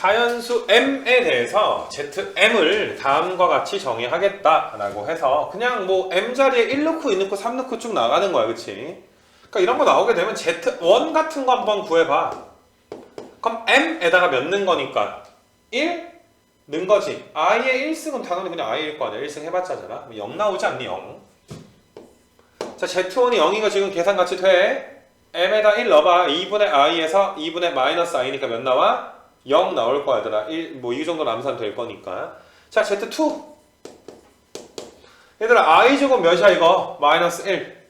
자연수 m에 대해서 zm을 다음과 같이 정의하겠다라고 해서 그냥 뭐 m 자리에 1 넣고 2 넣고 3 넣고 쭉 나가는 거야, 그렇지? 그러니까 이런 거 나오게 되면 z1 같은 거 한번 구해봐. 그럼 m에다가 몇 넣은 거니까 1 넣은 거지. i의 1승은 당연히 그냥 i일 거 아니야. 1승 해봤자잖아. 0 나오지 않니 0? 자, z1이 0이가 지금 계산같이 돼. m에다 1 넣어봐. 2분의 i에서 2분의 마이너스 i니까 몇 나와? 0 나올 거야, 얘들아. 1, 뭐, 이 정도 남산 될 거니까. 자, z2. 얘들아, i 제곱 몇이야, 이거? 마이너스 1.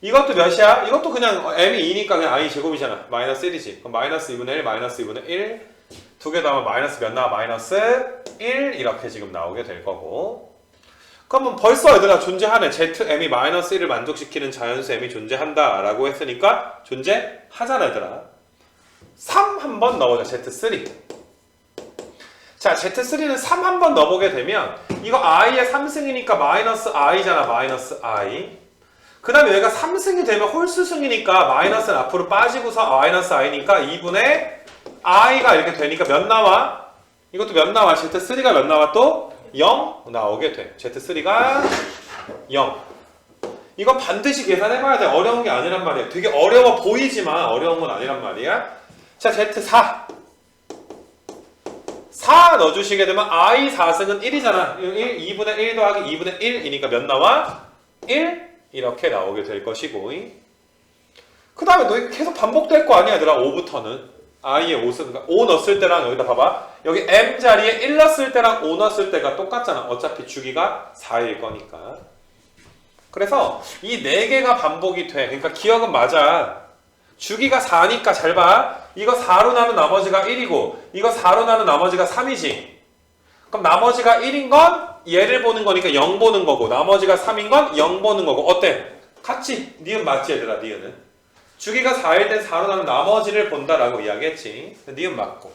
이것도 몇이야? 이것도 그냥 m이 2니까 그냥 i 제곱이잖아. 마이너스 1이지. 그럼 마이너스 2분의 1, 마이너스 2분의 1. 두개 더하면 마이너스 몇 나와? 마이너스 1. 이렇게 지금 나오게 될 거고. 그러면 벌써 얘들아 존재하네. zm이 마이너스 1을 만족시키는 자연수 m이 존재한다. 라고 했으니까 존재하잖아, 얘들아. 3 한번 넣어보자. Z3. 자, Z3는 3 한번 넣어보게 되면 이거 i의 3승이니까 마이너스 i잖아. 마이너스 i. 그 다음에 얘가 3승이 되면 홀수승이니까 마이너스는 앞으로 빠지고서 마이너스 i니까 2분의 i가 이렇게 되니까 몇 나와? 이것도 몇 나와? Z3가 몇 나와 또? 0 나오게 돼. Z3가 0. 이거 반드시 계산해봐야 돼. 어려운 게 아니란 말이야. 되게 어려워 보이지만 어려운 건 아니란 말이야. 자, Z4. 4 넣어주시게 되면 i 4승은 1이잖아. 1, 2분의 1 더하기 2분의 1이니까 몇 나와? 1 이렇게 나오게 될 것이고 그 다음에 너 계속 반복될 거 아니야 얘들아 5부터는 i의 5승 그러니까 5 넣었을 때랑 여기다 봐봐 여기 m 자리에 1 넣었을 때랑 5 넣었을 때가 똑같잖아 어차피 주기가 4일 거니까 그래서 이 4개가 반복이 돼 그러니까 기억은 맞아 주기가 4니까 잘 봐. 이거 4로 나눈 나머지가 1이고 이거 4로 나눈 나머지가 3이지. 그럼 나머지가 1인 건 얘를 보는 거니까 0 보는 거고 나머지가 3인 건 0 보는 거고 어때? 같지? 니은 맞지 얘들아 니은은. 주기가 4일 땐 4로 나눈 나머지를 본다라고 이야기했지. 니은 맞고.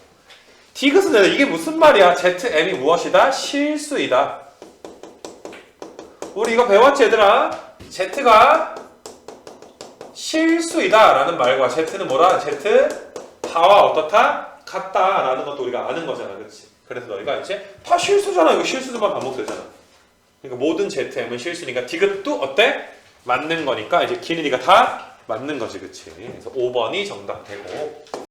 디귿은 이게 무슨 말이야? ZM이 무엇이다? 실수이다. 우리 이거 배웠지 얘들아? Z가 실수이다 라는 말과 Z는 뭐라? Z 다와 어떻다? 같다 라는 것도 우리가 아는 거잖아 그렇지? 그래서 너희가 이제 다 실수잖아 이거 실수들만 반복되잖아 그러니까 모든 ZM은 실수니까 디귿도 어때? 맞는 거니까 이제 길이가 다 맞는 거지 그치? 그래서 5번이 정답 되고